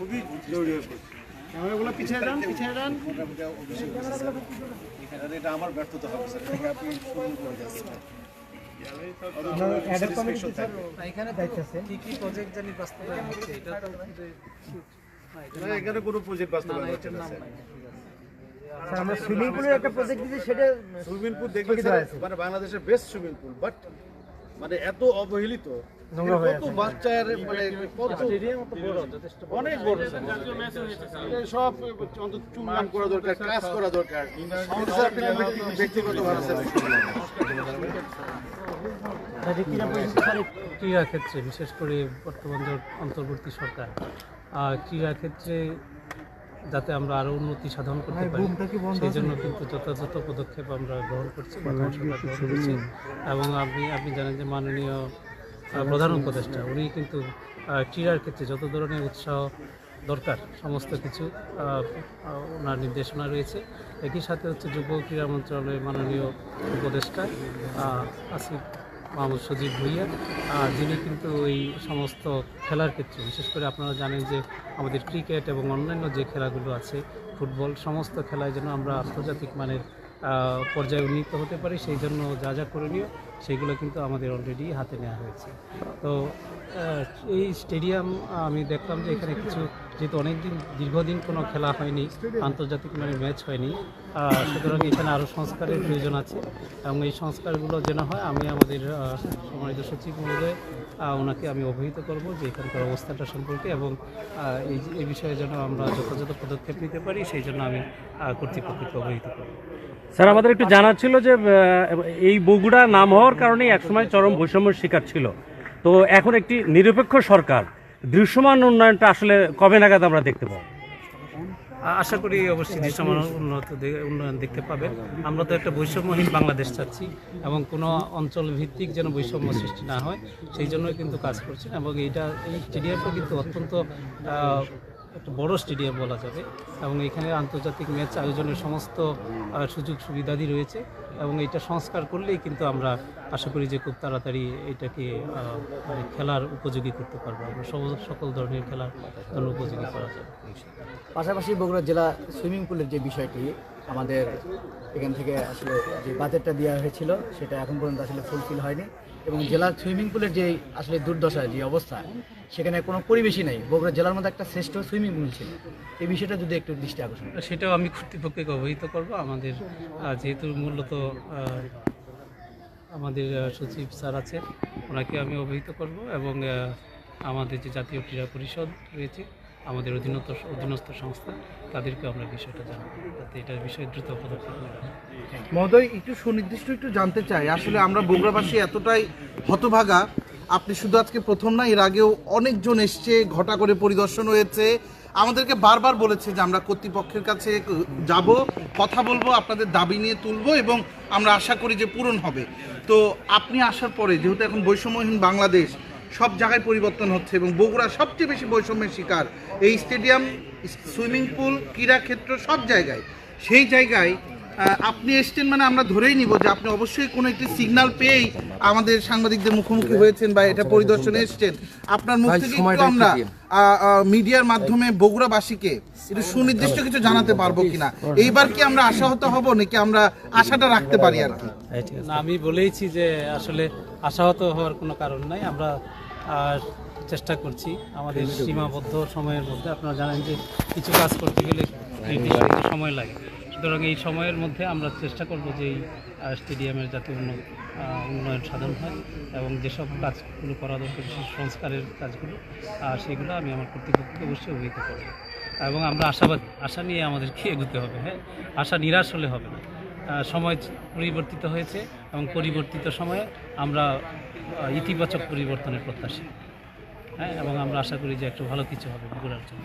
খুবই জরুরি হয়ে পড়ছে। ক্যামেরাগুলো পিছিয়ে যান পিছিয়ে যান? মোটামুটি অভিষেক হয়েছে স্যার এখানে এটা আমার ব্যর্থতা হবে স্যার। আপনি শুরু করে যাচ্ছেন এখানে কোনো প্রজেক্ট বাস্তবায়ন হচ্ছে না স্যার। স্যার আমরা সুইমিং পুলের একটা প্রজেক্ট দিয়েছি সেটা সুইমিং পুল মানে বাংলাদেশের বেস্ট সুইমিং পুল বাট মানে এত অবহেলিত কত বাচ্চার মানে কত অনেক বড় সব অন্তত চুনকাম করা দরকার কাজ করা দরকার। কিন্তু স্যার আপনি ব্যক্তিগত ভাবে ক্রীড়া ক্ষেত্রে বিশেষ করে বর্তমান অন্তর্বর্তী সরকার ক্রীড়া ক্ষেত্রে যাতে আমরা আরও উন্নতি সাধন করতে পারি সেই জন্য কিন্তু যথাযথ পদক্ষেপ আমরা গ্রহণ করছি। এবং আপনি আপনি জানেন যে মাননীয় প্রধান উপদেষ্টা। উনি কিন্তু ক্রীড়ার ক্ষেত্রে যত ধরনের উৎসাহ দরকার, সমস্ত কিছু ওনার নির্দেশনা রয়েছে। একই সাথে হচ্ছে যুব ক্রীড়া মন্ত্রণালয়ের মাননীয় উপদেষ্টা আসিফ মাহমুদ সজীব ভুইয়া যিনি কিন্তু ওই সমস্ত খেলার ক্ষেত্রে, বিশেষ করে আপনারা জানেন যে আমাদের ক্রিকেট এবং অন্যান্য যে খেলাগুলো আছে, ফুটবল, সমস্ত খেলায় যেন আমরা আন্তর্জাতিক মানের পর্যায়ে উন্নীত হতে পারি, সেই জন্য যা যা করণীয় সেগুলো কিন্তু আমাদের অলরেডি হাতে নেওয়া হয়েছে। তো এই স্টেডিয়াম আমি দেখলাম যে এখানে কিছু, যেহেতু অনেকদিন, দীর্ঘদিন কোনো খেলা হয়নি, আন্তর্জাতিক মানে ম্যাচ হয়নি সুতরাং এখানে আরও সংস্কারের প্রয়োজন আছে এবং এই সংস্কারগুলো যেন হয়, আমি আমাদের সম্মানিত সচিব মহোদয় ওনাকে আমি অবহিত করব যে এখানকার অবস্থাটা সম্পর্কে এবং এই বিষয়ে যেন আমরা যথাযথ পদক্ষেপ নিতে পারি, সেই জন্য আমি কর্তৃপক্ষকে অবহিত করব। স্যার, আমাদের একটু জানার ছিল যে এই বগুড়া নাম হওয়ার কারণে একসময় চরম বৈষম্যের শিকার ছিল। তো এখন একটি নিরপেক্ষ সরকার, দৃশ্যমান উন্নয়নটা আসলে কবে নাগাদ আমরা দেখতে পাবো? আশা করি অবশ্যই দৃশ্যমান উন্নত উন্নয়ন দেখতে পাবে। আমরা তো একটা বৈষম্যহীন বাংলাদেশ চাচ্ছি এবং কোনো অঞ্চল ভিত্তিক যেন বৈষম্য সৃষ্টি না হয়, সেই জন্যই কিন্তু কাজ করছেন এবং এইটা এই স্টেডিয়ামটা কিন্তু অত্যন্ত একটা বড় স্টেডিয়াম বলা যাবে। এবং এখানে আন্তর্জাতিক ম্যাচ আয়োজনের সমস্ত সুযোগ সুবিধাদি রয়েছে। এবং এটা সংস্কার করলেই কিন্তু আমরা আশা করি যে খুব তাড়াতাড়ি এটাকে মানে খেলার উপযোগী করতে পারব। সব- সকল ধরনের খেলার জন্য উপযোগী করা যাবে। পাশাপাশি বগুড়া জেলা সুইমিং পুলের যে বিষয়টি, আমাদের এখান থেকে আসলে যে বাজেটটা দেওয়া হয়েছিল, সেটা এখন পর্যন্ত আসলে ফুলফিল হয়নি। এবং জেলার সুইমিং পুলের যে আসলে দুর্দশা যে অবস্থা, সেখানে কোনো পরিবেশই নেই। বগুড়া জেলার মধ্যে একটা শ্রেষ্ঠ সুইমিং পুল ছিল। এই বিষয়টা যদি একটু দৃষ্টি আকর্ষণ সেটাও আমি কর্তৃপক্ষকে অবহিত করব। আমাদের যেহেতু মূলত আমাদের সচিব স্যার আছেন, ওনাকে আমি অবহিত করব এবং আমাদের যে জাতীয় ক্রীড়া পরিষদ রয়েছে আমাদের অধীনত অধীনস্থ সংস্থা তাদেরকে আমরা বিষয়টা জানাব, যাতে এটার বিষয়ে দ্রুত পদক্ষেপ মহোদয়, একটু সুনির্দিষ্ট একটু জানতে চাই। আসলে আমরা বগুড়াবাসী এতটাই হতভাগা, আপনি শুধু আজকে প্রথম না, এর আগেও অনেকজন এসছে, ঘটা করে পরিদর্শন হয়েছে। আমাদেরকে বারবার বলেছে যে আমরা কর্তৃপক্ষের কাছে যাব, কথা বলব, আপনাদের দাবি নিয়ে তুলবো এবং আমরা আশা করি যে পূরণ হবে। তো আপনি আসার পরে, যেহেতু এখন বৈষম্যহীন বাংলাদেশ সব জায়গায় পরিবর্তন হচ্ছে এবং বগুড়া সবচেয়ে বেশি বৈষম্যের শিকার। এই স্টেডিয়াম সুইমিং পুল ক্রীড়াক্ষেত্র সব জায়গায়। সেই জায়গায় আপনি এসছেন মানে আমরা ধরেই নিব যে আপনি অবশ্যই কোনো একটি সিগন্যাল পেয়েই আমাদের সাংবাদিকদের মুখোমুখি হয়েছেন বা এটা পরিদর্শনে এসছেন। আপনার মুখ থেকে একটু আমরা মিডিয়ার মাধ্যমে বগুড়াবাসীকে একটু সুনির্দিষ্ট কিছু জানাতে পারব কিনা। এইবার কি আমরা আশাহত হব নাকি আমরা আশাটা রাখতে পারি আর কি? আমি বলেইছি যে আসলে আশাহত হওয়ার কোনো কারণ নাই। আমরা আর চেষ্টা করছি আমাদের সীমাবদ্ধ সময়ের মধ্যে। আপনারা জানেন যে কিছু কাজ করতে গেলে নির্দিষ্ট সময় লাগে। সুতরাং এই সময়ের মধ্যে আমরা চেষ্টা করব যে এই স্টেডিয়ামের যাতে উন্ন উন্নয়ন সাধন হয় এবং যেসব কাজগুলো করা দরকার সংস্কারের কাজগুলো আর সেগুলো আমি আমার কর্তৃপক্ষকে অবশ্যই অবহিত করব। এবং আমরা আশাবাদ আশা নিয়ে আমাদেরকে এগোতে হবে হ্যাঁ? আশা নিরাশ হলে হবে না। সময় পরিবর্তিত হয়েছে এবং পরিবর্তিত সময়ে আমরা ইতিবাচক পরিবর্তনের প্রত্যাশী। হ্যাঁ এবং আমরা আশা করি যে একটু ভালো কিছু হবে বগুড়ার জন্য।